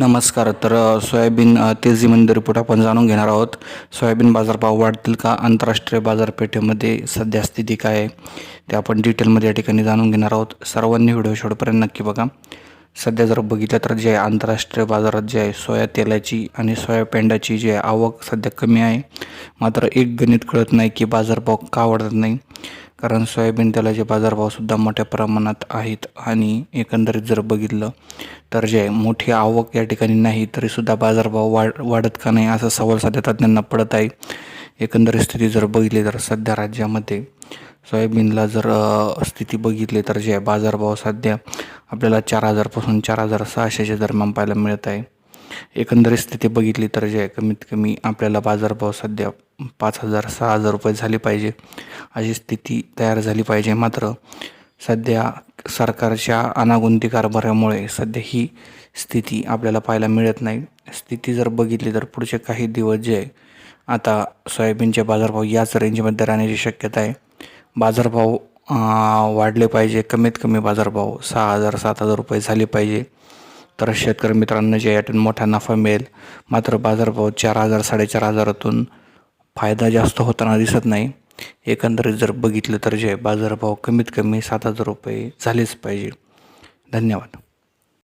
नमस्कार तर soybean तेजीमध्ये report आपण जाणून घेणार आहोत सोयाबीन बाजारभाव वाढतील का? आंतरराष्ट्रीय बाजारपेठेमध्ये सध्या स्थिती काय आहे? ते आपण डिटेलमध्ये या ठिकाणी जाणून घेणार आहोत. सर्वांनी व्हिडिओ शेवटपर्यंत नक्की बघा. सध्या जर बघितलं तर जे आहे आंतरराष्ट्रीय बाजारात जे आहे सोया तेलाची आणि सोया पेंडाची जी आवक सध्या कमी आहे. मात्र एक गणित कळत नाही की बाजारभाव का वाढत नाही. कारण सोयाबीन तेलाचे बाजारभावसुद्धा मोठ्या प्रमाणात आहेत आणि एकंदरीत जर बघितलं तर जे आहे मोठी आवक या ठिकाणी नाही तरीसुद्धा बाजारभाव वाढ वाढत का नाही असा सवाल सध्या तज्ज्ञांना पडत आहे. एकंदरीत स्थिती जर बघितली तर सध्या राज्यामध्ये सोयाबीनला जर स्थिती बघितली तर जे आहे बाजारभाव सध्या आपल्याला चार हजारपासून चार हजार सहाशेच्या दरम्यान पाहायला मिळत आहे. एकंदरीत स्थिती बघितली तर जे आहे कमीत कमी आपल्याला बाजारभाव सध्या पाच हजार सहा हजार रुपये झाले पाहिजे. अशी स्थिती तयार झाली पाहिजे. मात्र सध्या सरकारच्या अनागुंती कारभारामुळे सध्या ही स्थिती आपल्याला पाहायला मिळत नाही. स्थिती जर बघितली तर पुढचे काही दिवस जे आहे आता सोयाबीनचे बाजारभाव याच रेंजमध्ये राहण्याची शक्यता आहे. बाजारभाव वाढले पाहिजे. कमीत कमी बाजारभाव सहा हजार सात हजार रुपये झाले पाहिजे. तर शेतकरी मित्रांना जे यातून मोठा नफा मिळेल. मात्र बाजारभाव चार हजार साडेचार हजारातून फायदा जास्त होताना दिसत नाही. एकंदरीत जर बघितलं तर जे बाजारभाव कमीत कमी सात हजार रुपये झालेच पाहिजे. धन्यवाद.